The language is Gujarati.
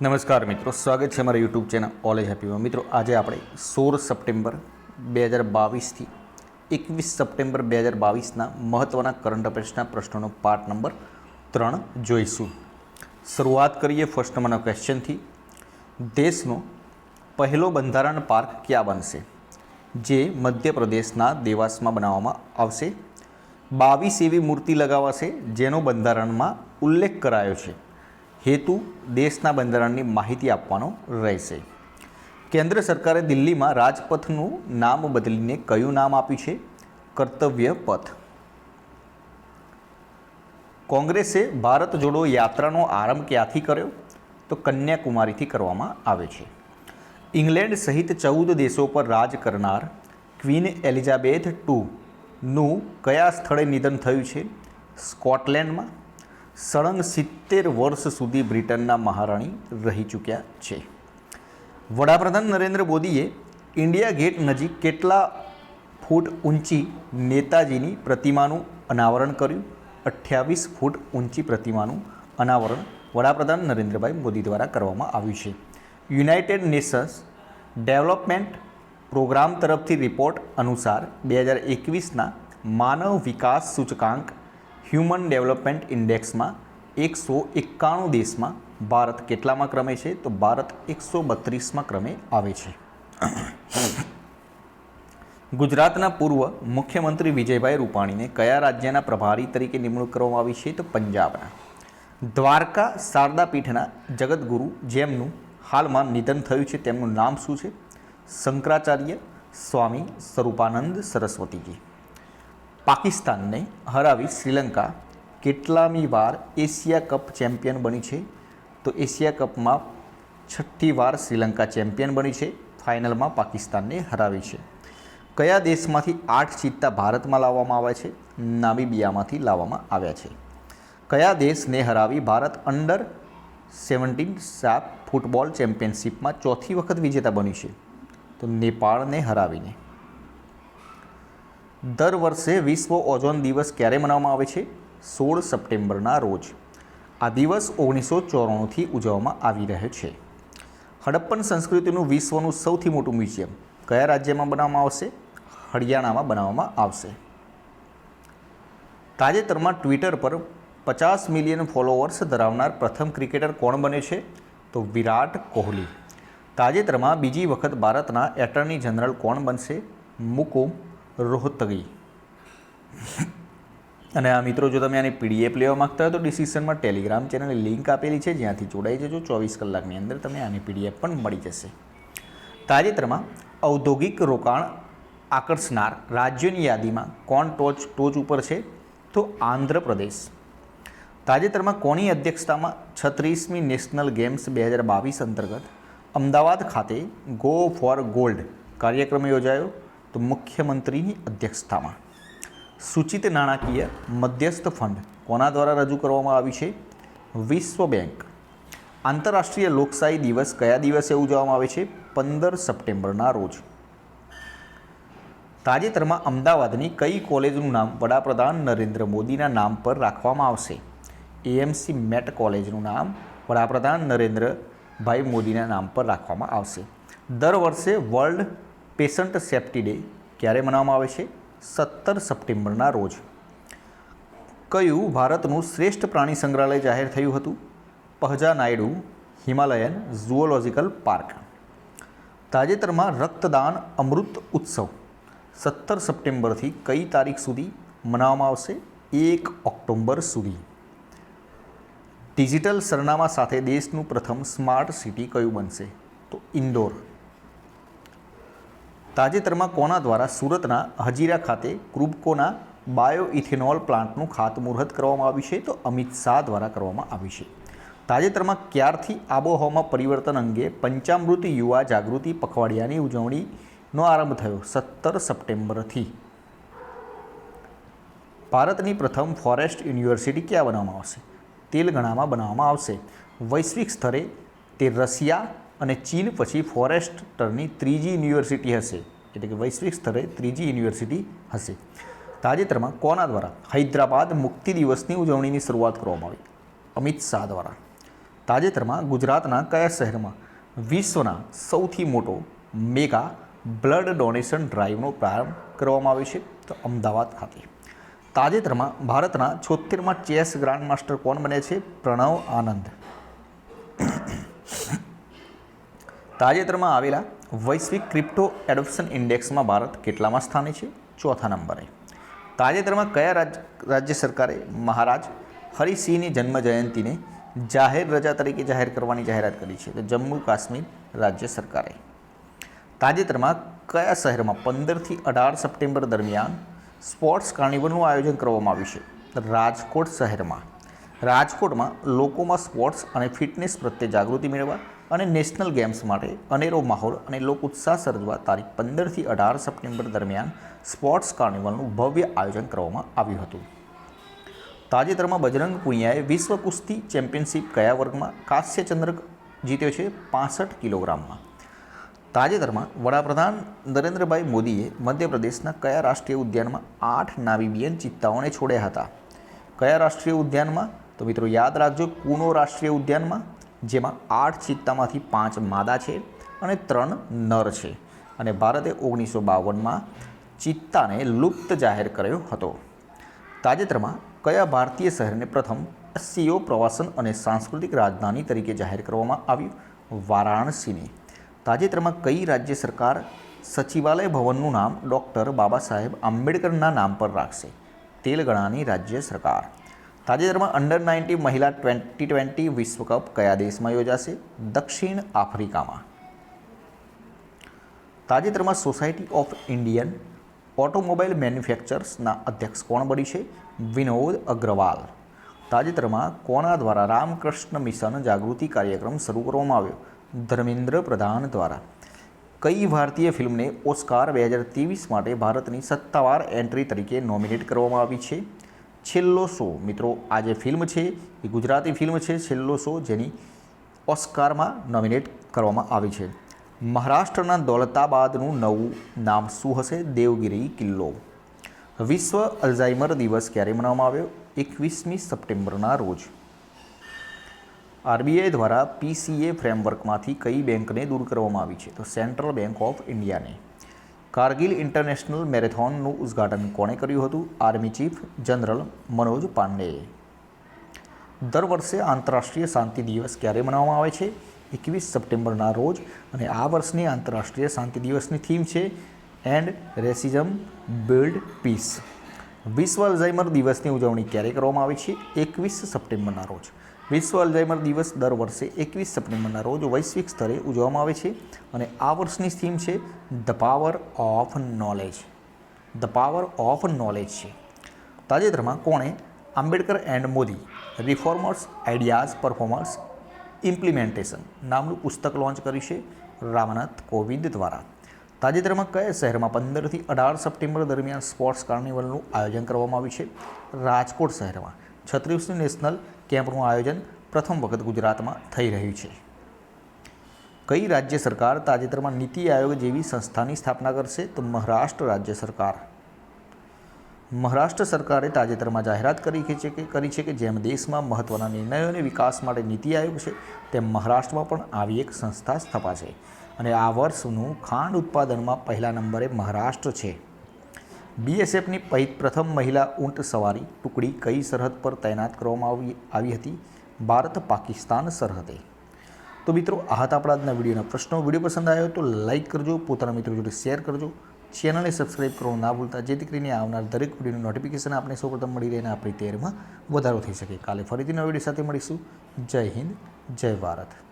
નમસ્કાર મિત્રો, સ્વાગત છે અમારા યુટ્યુબ ચેનલ ઓલેજ હેપીમાં મિત્રો, આજે આપણે સોળ સપ્ટેમ્બર બે હજાર બાવીસથી એકવીસ સપ્ટેમ્બર બે હજાર બાવીસના મહત્ત્વના કરંટ અફેર્સના પ્રશ્નોનો પાર્ટ નંબર ત્રણ જોઈશું. શરૂઆત કરીએ ફર્સ્ટ નંબરના ક્વેશ્ચનથી દેશનો પહેલો બંધારણ પાર્ક ક્યાં બનશે? જે મધ્યપ્રદેશના દેવાસમાં બનાવવામાં આવશે. બાવીસ એવી મૂર્તિ લગાવાશે જેનો બંધારણમાં ઉલ્લેખ કરાયો છે. હેતુ દેશના બંધારણની માહિતી આપવાનો રહેશે. કેન્દ્ર સરકારે દિલ્હીમાં રાજપથનું નામ બદલીને કયું નામ આપ્યું છે? કર્તવ્ય પથ. કોંગ્રેસે ભારત જોડો યાત્રાનો આરંભ ક્યાંથી કર્યો? તો કન્યાકુમારીથી કરવામાં આવે છે. ઇંગ્લેન્ડ સહિત ચૌદ દેશો પર રાજ કરનાર ક્વીન એલિઝાબેથ ટુનું કયા સ્થળે નિધન થયું છે? સ્કોટલેન્ડમાં સળંગ સિત્તેર વર્ષ સુધી બ્રિટનના મહારાણી રહી ચૂક્યા છે. વડાપ્રધાન નરેન્દ્ર મોદીએ ઇન્ડિયા ગેટ નજીક કેટલા ફૂટ ઊંચી નેતાજીની પ્રતિમાનું અનાવરણ કર્યું? અઠ્યાવીસ ફૂટ ઊંચી પ્રતિમાનું અનાવરણ વડાપ્રધાન નરેન્દ્રભાઈ મોદી દ્વારા કરવામાં આવ્યું છે. યુનાઇટેડ નેશન્સ ડેવલપમેન્ટ પ્રોગ્રામ તરફથી રિપોર્ટ અનુસાર બે હજાર એકવીસના માનવ વિકાસ સૂચકાંક હ્યુમન ડેવલપમેન્ટ ઇન્ડેક્સમાં એકસો એકાણું દેશમાં ભારત કેટલામાં ક્રમે છે? તો ભારત એકસો બત્રીસમાં ક્રમે આવે છે. ગુજરાતના પૂર્વ મુખ્યમંત્રી વિજયભાઈ રૂપાણીને કયા રાજ્યના પ્રભારી તરીકે નિમણૂક કરવામાં આવી છે? તો પંજાબના. દ્વારકા શારદા પીઠના જગતગુરુ જેમનું હાલમાં નિધન થયું છે, તેમનું નામ શું છે? શંકરાચાર્ય સ્વામી સ્વરૂપાનંદ સરસ્વતીજી. પાકિસ્તાનને હરાવી શ્રીલંકા કેટલામી વાર એશિયા કપ ચેમ્પિયન બની છે. તો એશિયા કપમાં છઠ્ઠી વાર શ્રીલંકા ચેમ્પિયન બની છે. ફાઇનલમાં પાકિસ્તાનને હરાવી છે. કયા દેશમાંથી આઠ ચિત્તા ભારતમાં લાવવામાં આવ્યા છે? નામીબિયામાંથી લાવવામાં આવ્યા છે. કયા દેશને હરાવી Bharat under seventeen SAFF football ચેમ્પિયનશિપમાં ચોથી વખત વિજેતા બન્યું છે? તો નેપાળને હરાવીને. દર વર્ષે વિશ્વ ઓઝોન દિવસ ક્યારે મનાવવામાં આવે છે? સોળ સપ્ટેમ્બરના રોજ. આ દિવસ ઓગણીસો ચોરાણુંથી ઉજવવામાં આવી રહ્યો છે. હડપ્પન સંસ્કૃતિનું વિશ્વનું સૌથી મોટું મ્યુઝિયમ કયા રાજ્યમાં બનાવવામાં આવશે? હરિયાણામાં બનાવવામાં આવશે. તાજેતરમાં ટ્વિટર પર પચાસ મિલિયન ફોલોવર્સ ધરાવનાર પ્રથમ ક્રિકેટર કોણ બને છે? તો વિરાટ કોહલી. તાજેતરમાં બીજી વખત ભારતના એટર્ની જનરલ કોણ બનશે? મુકુમ રોહતગી. અને આ મિત્રો, જો તમે આની પીડીએફ લેવા માગતા હોય તો ડિસ્ક્રિપ્શનમાં ટેલિગ્રામ ચેનલની લિંક આપેલી છે. જ્યાંથી જોડાઈ જજો. ચોવીસ કલાકની અંદર તમને આની પીડીએફ પણ મળી જશે. તાજેતરમાં ઔદ્યોગિક રોકાણ આકર્ષનાર રાજ્યોની યાદીમાં કોણ ટોચ ટોચ ઉપર છે? તો આંધ્રપ્રદેશ. તાજેતરમાં કોની અધ્યક્ષતામાં છત્રીસમી નેશનલ ગેમ્સ બે હજાર બાવીસ અંતર્ગત અમદાવાદ ખાતે ગો ફોર ગોલ્ડ કાર્યક્રમ યોજાયો? તો મુખ્યમંત્રીની અધ્યક્ષતામાં. સૂચિત નાણાકીય મધ્યસ્થ ફંડ કોના દ્વારા રજૂ કરવામાં આવી છે? વિશ્વ બેંક. આંતરરાષ્ટ્રીય લોકશાહી દિવસ કયા દિવસે ઉજવવામાં આવે છે? પંદર સપ્ટેમ્બરના રોજ. તાજેતરમાં અમદાવાદની કઈ કોલેજનું નામ વડાપ્રધાન નરેન્દ્ર મોદીના નામ પર રાખવામાં આવશે? એએમસી મેટ કોલેજનું નામ વડાપ્રધાન નરેન્દ્રભાઈ મોદીના નામ પર રાખવામાં આવશે. દર વર્ષે વર્લ્ડ પેશન્ટ સેફ્ટી ડે ક્યારે મનાવવામાં આવે છે? સત્તર સપ્ટેમ્બરના રોજ. કયું ભારતનું શ્રેષ્ઠ પ્રાણી સંગ્રહાલય જાહેર થયું હતું? પહજા નાયડુ, હિમાલયન ઝુઓલોજિકલ પાર્ક. તાજેતરમાં રક્તદાન અમૃત ઉત્સવ. સત્તર સપ્ટેમ્બરથી કઈ તારીખ સુધી મનાવવામાં આવશે? એક ઓક્ટોબર સુધી. ડિજિટલ સરનામા સાથે દેશનું પ્રથમ સ્માર્ટ સિટી કયું બનશે? તો ઇન્દોર. તાજેતરમાં કોના દ્વારા સુરતના હજીરા ખાતે ક્રુબકોના બાયો ઇથેનોલ પ્લાન્ટનું ખાતમુહૂર્ત કરવામાં આવ્યું છે? તો અમિત શાહ દ્વારા કરવામાં આવ્યું છે. તાજેતરમાં ક્યારથી આબોહવામાં પરિવર્તન અંગે પંચામૃત યુવા જાગૃતિ પખવાડિયાની ઉજવણીનો આરંભ થયો? સત્તર સપ્ટેમ્બરથી. ભારતની પ્રથમ ફોરેસ્ટ યુનિવર્સિટી ક્યાં બનાવવામાં આવશે? તેલગણામાં બનાવવામાં આવશે. વૈશ્વિક સ્તરે તે રશિયા અને ચીન પછી ફોરેસ્ટરની ત્રીજી યુનિવર્સિટી હશે. એટલે કે વૈશ્વિક સ્તરે ત્રીજી યુનિવર્સિટી હશે. તાજેતરમાં કોના દ્વારા? હૈદરાબાદ મુક્તિ દિવસની ઉજવણીની શરૂઆત કરવામાં આવી. અમિત શાહ દ્વારા. તાજેતરમાં ગુજરાતના કયા શહેરમાં વિશ્વના સૌથી મોટો મેગા બ્લડ ડોનેશન ડ્રાઈવનો પ્રારંભ કરવામાં આવ્યો છે? તો અમદાવાદ ખાતે. તાજેતરમાં ભારતના છોતેરમાં ચેસ ગ્રાન્ડ માસ્ટર કોણ બને છે? પ્રણવ આનંદ. તાજેતરમાં આવેલા વૈશ્વિક ક્રિપ્ટો એડોપ્શન ઇન્ડેક્સમાં ભારત કેટલામાં સ્થાને છે? ચોથા નંબરે. તાજેતરમાં કયા રાજ્ય રાજ્ય સરકારે મહારાજ હરિસિંહની જન્મ જયંતિને જાહેર રજા તરીકે જાહેર કરવાની જાહેરાત કરી છે? તો જમ્મુ કાશ્મીર રાજ્ય સરકારે. તાજેતરમાં કયા શહેરમાં પંદરથી અઢાર સપ્ટેમ્બર દરમિયાન સ્પોર્ટ્સ કાર્નિવલનું આયોજન કરવામાં આવ્યું છે? રાજકોટ શહેરમાં. રાજકોટમાં લોકોમાં સ્પોર્ટ્સ અને ફિટનેસ પ્રત્યે જાગૃતિ મેળવવા અને નેશનલ ગેમ્સ માટે અનેરો માહોલ અને લોક ઉત્સાહ સર્જવા તારીખ પંદરથી અઢાર સપ્ટેમ્બર દરમિયાન સ્પોર્ટ્સ કાર્નિવલનું ભવ્ય આયોજન કરવામાં આવ્યું હતું. તાજેતરમાં બજરંગ પુનિયાએ વિશ્વ કુસ્તી ચેમ્પિયનશિપ કયા વર્ગમાં કાંસ્ય ચંદ્રક જીત્યો છે પાસઠ કિલોગ્રામમાં. તાજેતરમાં વડાપ્રધાન નરેન્દ્રભાઈ મોદીએ મધ્યપ્રદેશના કયા રાષ્ટ્રીય ઉદ્યાનમાં આઠ નાવીબિયન ચિત્તાઓને છોડ્યા હતા? કયા રાષ્ટ્રીય ઉદ્યાનમાં? તો મિત્રો યાદ રાખજો કુનો રાષ્ટ્રીય ઉદ્યાનમાં જેમાં આઠ ચિત્તામાંથી પાંચ માદા છે અને ત્રણ નર છે. અને ભારતે ઓગણીસો બાવનમાં ચિત્તાને લુપ્ત જાહેર કર્યો હતો. તાજેતરમાં કયા ભારતીય શહેરને પ્રથમ સીઓ પ્રવાસન અને સાંસ્કૃતિક રાજધાની તરીકે જાહેર કરવામાં આવ્યું? વારાણસીને. તાજેતરમાં કઈ રાજ્ય સરકાર સચિવાલય ભવનનું નામ ડૉક્ટર બાબા સાહેબ આંબેડકરના નામ પર રાખશે? તેલગણાની રાજ્ય સરકાર. તાજેતરમાં અંડર નાઇન્ટી મહિલા ટ્વેન્ટી ટ્વેન્ટી વિશ્વકપ કયા દેશમાં યોજાશે? દક્ષિણ આફ્રિકામાં. તાજેતરમાં સોસાયટી ઓફ ઇન્ડિયન ઓટોમોબાઈલ મેન્યુફેક્ચર્સના અધ્યક્ષ કોણ બની છે? વિનોદ અગ્રવાલ. તાજેતરમાં કોના દ્વારા રામકૃષ્ણ મિશન જાગૃતિ કાર્યક્રમ શરૂ કરવામાં આવ્યો? ધર્મેન્દ્ર પ્રધાન દ્વારા. કઈ ભારતીય ફિલ્મને ઓસ્કાર બે હજાર ત્રેવીસ માટે ભારતની સત્તાવાર એન્ટ્રી તરીકે નોમિનેટ કરવામાં આવી છે? છેલ્લો શો. મિત્રો આ જે ફિલ્મ છે, એ ગુજરાતી ફિલ્મ છે, છેલ્લો શો જેની ઓસ્કારમાં નોમિનેટ કરવામાં આવી છે. મહારાષ્ટ્રના દોલતાબાદનું નવું નામ શું હશે? દેવગિરી કિલ્લો. વિશ્વ અલ્ઝાઇમર દિવસ ક્યારે મનાવવામાં આવ્યો? એકવીસમી સપ્ટેમ્બરના રોજ. આરબીઆઈ દ્વારા પીસીએ ફ્રેમવર્કમાંથી કઈ બેંકને દૂર કરવામાં આવી છે? તો સેન્ટ્રલ બેંક ઓફ ઇન્ડિયાને. કારગિલ ઇન્ટરનેશનલ મેરેથોનનું ઉદ્ઘાટન કોણે કર્યું હતું? આર્મી ચીફ જનરલ મનોજ પાંડેએ દર વર્ષે આંતરરાષ્ટ્રીય શાંતિ દિવસ ક્યારે મનાવવામાં આવે છે? એકવીસ સપ્ટેમ્બરના રોજ અને આ વર્ષની આંતરરાષ્ટ્રીય શાંતિ દિવસની થીમ છે એન્ડ રેસિઝમ, બિલ્ડ પીસ. વિશ્વ અલ્ઝાઇમર દિવસની ઉજવણી ક્યારે કરવામાં આવે છે? એકવીસ સપ્ટેમ્બરના રોજ. વિશ્વ અલ્ઝાઇમર દિવસ દર વર્ષે એકવીસ સપ્ટેમ્બરના રોજ વૈશ્વિક સ્તરે ઉજવવામાં આવે છે અને આ વર્ષની થીમ છે the power of knowledge. The power of knowledge છે. તાજેતરમાં કોણે Ambedkar and Modi reformers ideas performers implementation નામનું પુસ્તક લોન્ચ કર્યું છે રામનાથ કોવિંદ દ્વારા. તાજેતરમાં કયા શહેરમાં પંદરથી અઢાર સપ્ટેમ્બર દરમિયાન સ્પોર્ટ્સ કાર્નિવલનું આયોજન કરવામાં આવ્યું છે? રાજકોટ શહેરમાં છત્રીસમી નેશનલ કેમ્પનું આયોજન પ્રથમ વખત ગુજરાતમાં થઈ રહ્યું છે. કઈ રાજ્ય સરકાર તાજેતરમાં નીતિ આયોગ જેવી સંસ્થાની સ્થાપના કરશે તો મહારાષ્ટ્ર રાજ્ય સરકાર. મહારાષ્ટ્ર સરકારે તાજેતરમાં જાહેરાત કરી છે કે, કરી છે કે જેમ દેશમાં મહત્ત્વના નિર્ણયો અને વિકાસ માટે નીતિ આયોગ છે, તેમ મહારાષ્ટ્રમાં પણ આવી એક સંસ્થા સ્થપાશે. અને આ વર્ષનું ખાંડ ઉત્પાદનમાં પહેલા નંબરે મહારાષ્ટ્ર છે. બીએસએફની પ્રથમ મહિલા ઊંટ સવારી ટુકડી કઈ સરહદ પર તૈનાત કરવામાં આવી આવી હતી? ભારત પાકિસ્તાન સરહદે. તો મિત્રો, આ હતા આપણા આજના વિડીયોના પ્રશ્નો. વીડિયો પસંદ આવ્યો તો લાઇક કરજો, પોતાના મિત્રો જોડે શેર કરજો. ચેનલને સબસ્ક્રાઇબ કરવાનું ના ભૂલતા, જેથી કરીને આવનાર દરેક વિડીયોનું નોટિફિકેશન આપને સૌપ્રથમ મળી રહે અને આપણી તૈયારીમાં વધારો થઈ શકે. કાલે ફરીથી નવા વીડિયો સાથે મળીશું. જય હિન્દ, જય ભારત.